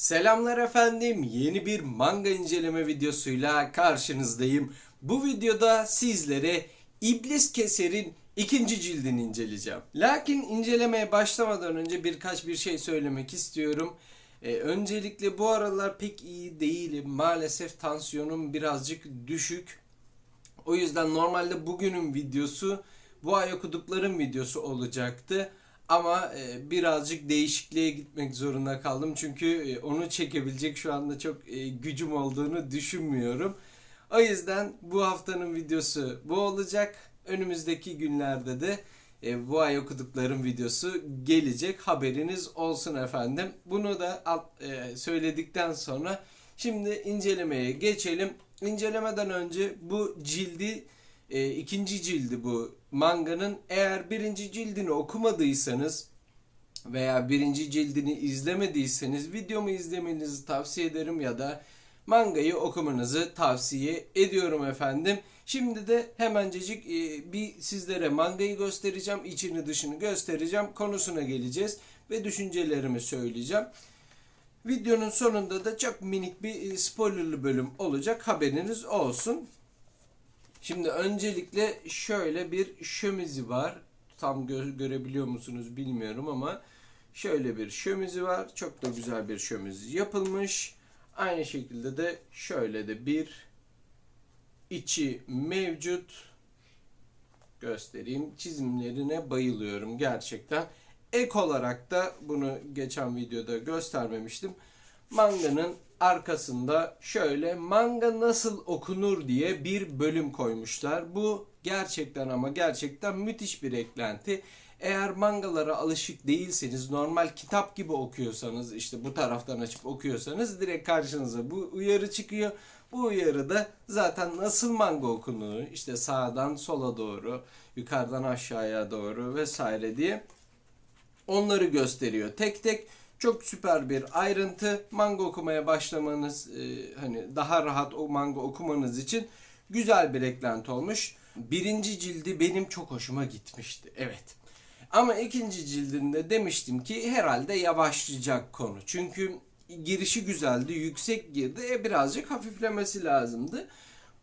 Selamlar efendim. Yeni bir manga inceleme videosuyla karşınızdayım. Bu videoda sizlere İblis Keser'in ikinci cildini inceleyeceğim. Lakin incelemeye başlamadan önce birkaç bir şey söylemek istiyorum. Ee, öncelikle bu aralar pek iyi değilim. Maalesef tansiyonum birazcık düşük. O yüzden normalde bugünün videosu bu ay okuduklarım videosu olacaktı. Ama e, birazcık değişikliğe gitmek zorunda kaldım. Çünkü e, onu çekebilecek şu anda çok e, gücüm olduğunu düşünmüyorum. O yüzden bu haftanın videosu bu olacak. Önümüzdeki günlerde de e, bu ay okuduklarım videosu gelecek. Haberiniz olsun efendim. Bunu da alt- e, söyledikten sonra şimdi incelemeye geçelim. İncelemeden önce bu cildi e, ikinci cildi bu manganın. Eğer birinci cildini okumadıysanız veya birinci cildini izlemediyseniz videomu izlemenizi tavsiye ederim ya da mangayı okumanızı tavsiye ediyorum efendim. Şimdi de hemencecik e, bir sizlere mangayı göstereceğim, içini dışını göstereceğim, konusuna geleceğiz ve düşüncelerimi söyleyeceğim. Videonun sonunda da çok minik bir e, spoilerlı bölüm olacak haberiniz olsun. Şimdi öncelikle şöyle bir şömizi var. Tam gö- görebiliyor musunuz bilmiyorum ama şöyle bir şömizi var. Çok da güzel bir şömiz yapılmış. Aynı şekilde de şöyle de bir içi mevcut. Göstereyim. Çizimlerine bayılıyorum gerçekten. Ek olarak da bunu geçen videoda göstermemiştim. Manganın arkasında şöyle manga nasıl okunur diye bir bölüm koymuşlar. Bu gerçekten ama gerçekten müthiş bir eklenti. Eğer mangalara alışık değilseniz, normal kitap gibi okuyorsanız, işte bu taraftan açıp okuyorsanız direkt karşınıza bu uyarı çıkıyor. Bu uyarıda zaten nasıl manga okunur, işte sağdan sola doğru, yukarıdan aşağıya doğru vesaire diye onları gösteriyor tek tek. Çok süper bir ayrıntı. Manga okumaya başlamanız e, hani daha rahat o manga okumanız için güzel bir eklenti olmuş. Birinci cildi benim çok hoşuma gitmişti. Evet. Ama ikinci cildinde demiştim ki herhalde yavaşlayacak konu. Çünkü girişi güzeldi, yüksek girdi. E birazcık hafiflemesi lazımdı.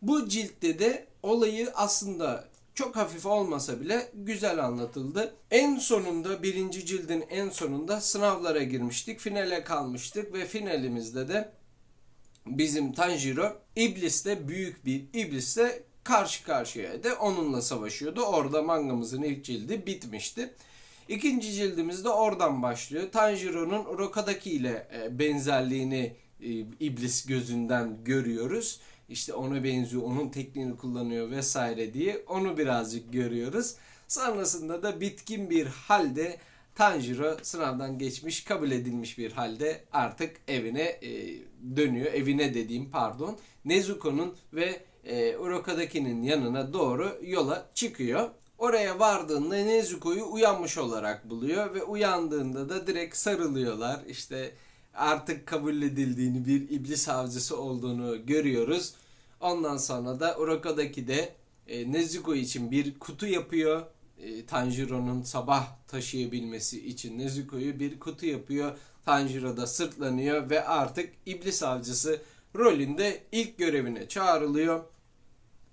Bu ciltte de olayı aslında çok hafif olmasa bile güzel anlatıldı. En sonunda birinci cildin en sonunda sınavlara girmiştik. Finale kalmıştık ve finalimizde de bizim Tanjiro iblisle büyük bir iblisle karşı karşıyaydı. Onunla savaşıyordu. Orada mangamızın ilk cildi bitmişti. İkinci cildimiz de oradan başlıyor. Tanjiro'nun Rokadaki ile e, benzerliğini e, iblis gözünden görüyoruz. İşte ona benziyor, onun tekniğini kullanıyor vesaire diye onu birazcık görüyoruz. Sonrasında da bitkin bir halde Tanjiro sınavdan geçmiş, kabul edilmiş bir halde artık evine e, dönüyor. Evine dediğim pardon. Nezuko'nun ve e, Urokadaki'nin yanına doğru yola çıkıyor. Oraya vardığında Nezuko'yu uyanmış olarak buluyor ve uyandığında da direkt sarılıyorlar. İşte artık kabul edildiğini bir iblis avcısı olduğunu görüyoruz. Ondan sonra da Urokadaki de e, Nezuko için bir kutu yapıyor. E, Tanjiro'nun sabah taşıyabilmesi için Nezuko'yu bir kutu yapıyor. Tanjiro da sırtlanıyor ve artık iblis avcısı rolünde ilk görevine çağrılıyor.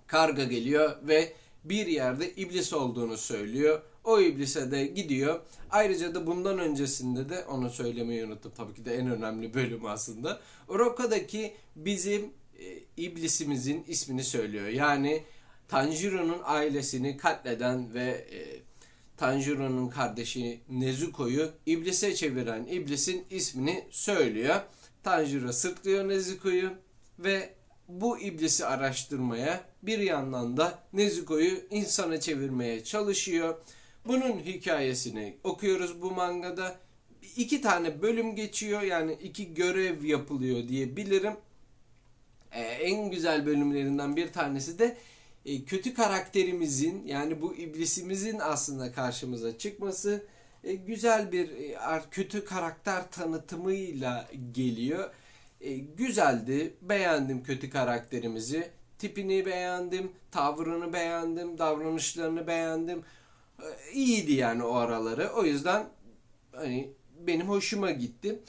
Karga geliyor ve bir yerde iblis olduğunu söylüyor. O iblise de gidiyor. Ayrıca da bundan öncesinde de onu söylemeyi unuttum. Tabii ki de en önemli bölüm aslında. Uroka'daki bizim e, iblisimizin ismini söylüyor. Yani Tanjiro'nun ailesini katleden ve e, Tanjiro'nun kardeşi Nezuko'yu iblise çeviren iblisin ismini söylüyor. Tanjiro sırtlıyor Nezuko'yu ve bu iblisi araştırmaya bir yandan da Nezuko'yu insana çevirmeye çalışıyor. Bunun hikayesini okuyoruz bu mangada. İki tane bölüm geçiyor yani iki görev yapılıyor diyebilirim. Ee, en güzel bölümlerinden bir tanesi de e, kötü karakterimizin yani bu iblisimizin aslında karşımıza çıkması e, güzel bir e, kötü karakter tanıtımıyla geliyor. E, güzeldi. Beğendim kötü karakterimizi. Tipini beğendim, tavrını beğendim, davranışlarını beğendim. E, iyiydi yani o araları. O yüzden hani benim hoşuma gitti.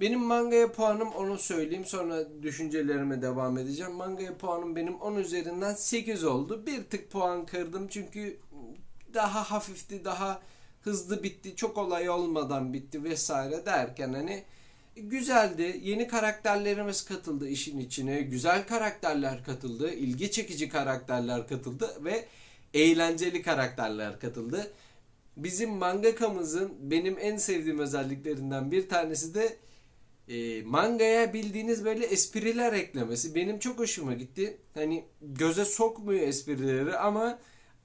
Benim mangaya puanım onu söyleyeyim sonra düşüncelerime devam edeceğim. Mangaya puanım benim 10 üzerinden 8 oldu. Bir tık puan kırdım çünkü daha hafifti, daha hızlı bitti, çok olay olmadan bitti vesaire derken hani güzeldi. Yeni karakterlerimiz katıldı işin içine. Güzel karakterler katıldı, ilgi çekici karakterler katıldı ve eğlenceli karakterler katıldı. Bizim mangakamızın benim en sevdiğim özelliklerinden bir tanesi de e, mangaya bildiğiniz böyle espriler eklemesi. Benim çok hoşuma gitti. Hani göze sokmuyor esprileri ama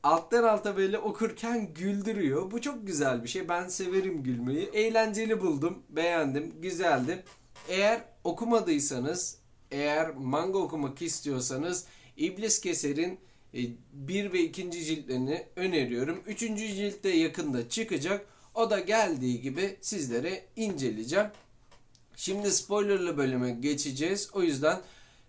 alttan alta böyle okurken güldürüyor. Bu çok güzel bir şey. Ben severim gülmeyi. Eğlenceli buldum. Beğendim. Güzeldi. Eğer okumadıysanız, eğer manga okumak istiyorsanız İblis Keser'in 1 ve 2. ciltlerini öneriyorum. 3. cilt de yakında çıkacak. O da geldiği gibi sizlere inceleyeceğim. Şimdi spoilerlı bölüme geçeceğiz. O yüzden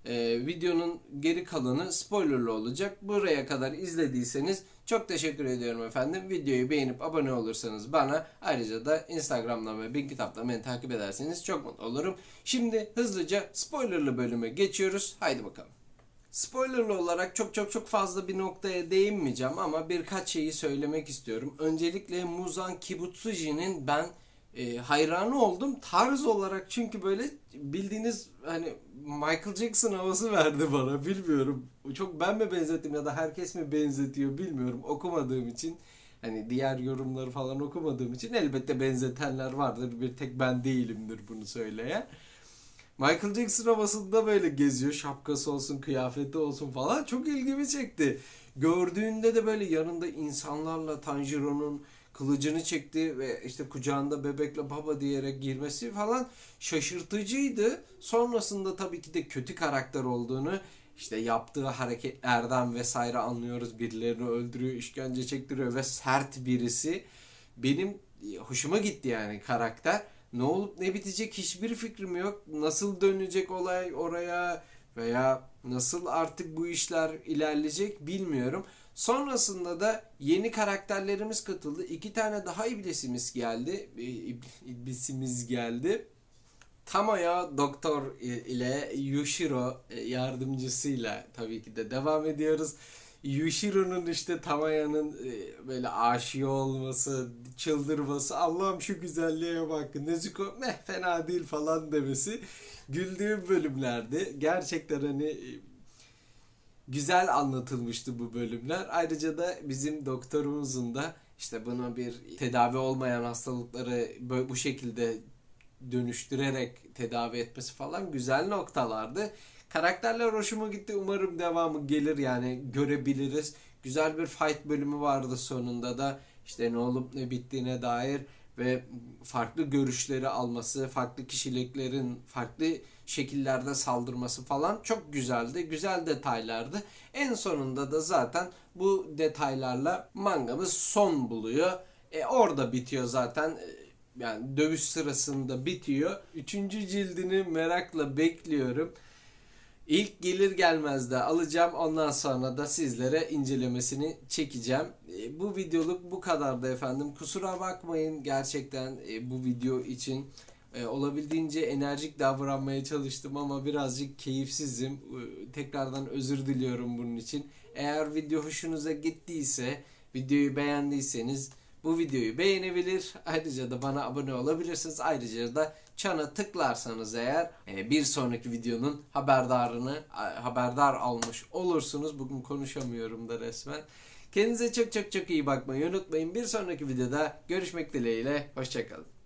e, videonun geri kalanı spoilerlı olacak. Buraya kadar izlediyseniz çok teşekkür ediyorum efendim. Videoyu beğenip abone olursanız bana ayrıca da Instagram'dan ve Bin Kitap'tan beni takip ederseniz çok mutlu olurum. Şimdi hızlıca spoilerlı bölüme geçiyoruz. Haydi bakalım. Spoilerlı olarak çok çok çok fazla bir noktaya değinmeyeceğim ama birkaç şeyi söylemek istiyorum. Öncelikle Muzan Kibutsuji'nin ben e, hayranı oldum tarz olarak çünkü böyle bildiğiniz hani Michael Jackson havası verdi bana bilmiyorum. Çok ben mi benzettim ya da herkes mi benzetiyor bilmiyorum okumadığım için. Hani diğer yorumları falan okumadığım için elbette benzetenler vardır. Bir tek ben değilimdir bunu söyleyen. Michael Jackson havasında böyle geziyor. Şapkası olsun, kıyafeti olsun falan. Çok ilgimi çekti. Gördüğünde de böyle yanında insanlarla Tanjiro'nun kılıcını çekti ve işte kucağında bebekle baba diyerek girmesi falan şaşırtıcıydı. Sonrasında tabii ki de kötü karakter olduğunu işte yaptığı hareketlerden vesaire anlıyoruz. Birilerini öldürüyor, işkence çektiriyor ve sert birisi. Benim hoşuma gitti yani karakter. Ne olup ne bitecek hiçbir fikrim yok. Nasıl dönecek olay oraya veya nasıl artık bu işler ilerleyecek bilmiyorum. Sonrasında da yeni karakterlerimiz katıldı. İki tane daha iblisimiz geldi. İblisimiz geldi. Tamaya doktor ile Yushiro yardımcısıyla tabii ki de devam ediyoruz. Yushiro'nun işte Tamaya'nın böyle aşığı olması, çıldırması, Allah'ım şu güzelliğe bak, Nezuko ne fena değil falan demesi güldüğüm bölümlerdi. Gerçekten hani güzel anlatılmıştı bu bölümler. Ayrıca da bizim doktorumuzun da işte buna bir tedavi olmayan hastalıkları bu şekilde dönüştürerek tedavi etmesi falan güzel noktalardı. Karakterler hoşuma gitti. Umarım devamı gelir yani görebiliriz. Güzel bir fight bölümü vardı sonunda da. işte ne olup ne bittiğine dair ve farklı görüşleri alması, farklı kişiliklerin farklı şekillerde saldırması falan çok güzeldi. Güzel detaylardı. En sonunda da zaten bu detaylarla mangamız son buluyor. E, orada bitiyor zaten. E, yani dövüş sırasında bitiyor. Üçüncü cildini merakla bekliyorum. İlk gelir gelmez de alacağım. Ondan sonra da sizlere incelemesini çekeceğim. E, bu videoluk bu kadardı efendim. Kusura bakmayın gerçekten e, bu video için e, olabildiğince enerjik davranmaya çalıştım ama birazcık keyifsizim. Tekrardan özür diliyorum bunun için. Eğer video hoşunuza gittiyse, videoyu beğendiyseniz bu videoyu beğenebilir. Ayrıca da bana abone olabilirsiniz. Ayrıca da çana tıklarsanız eğer e, bir sonraki videonun haberdarını haberdar almış olursunuz. Bugün konuşamıyorum da resmen. Kendinize çok çok çok iyi bakmayı unutmayın. Bir sonraki videoda görüşmek dileğiyle. Hoşçakalın.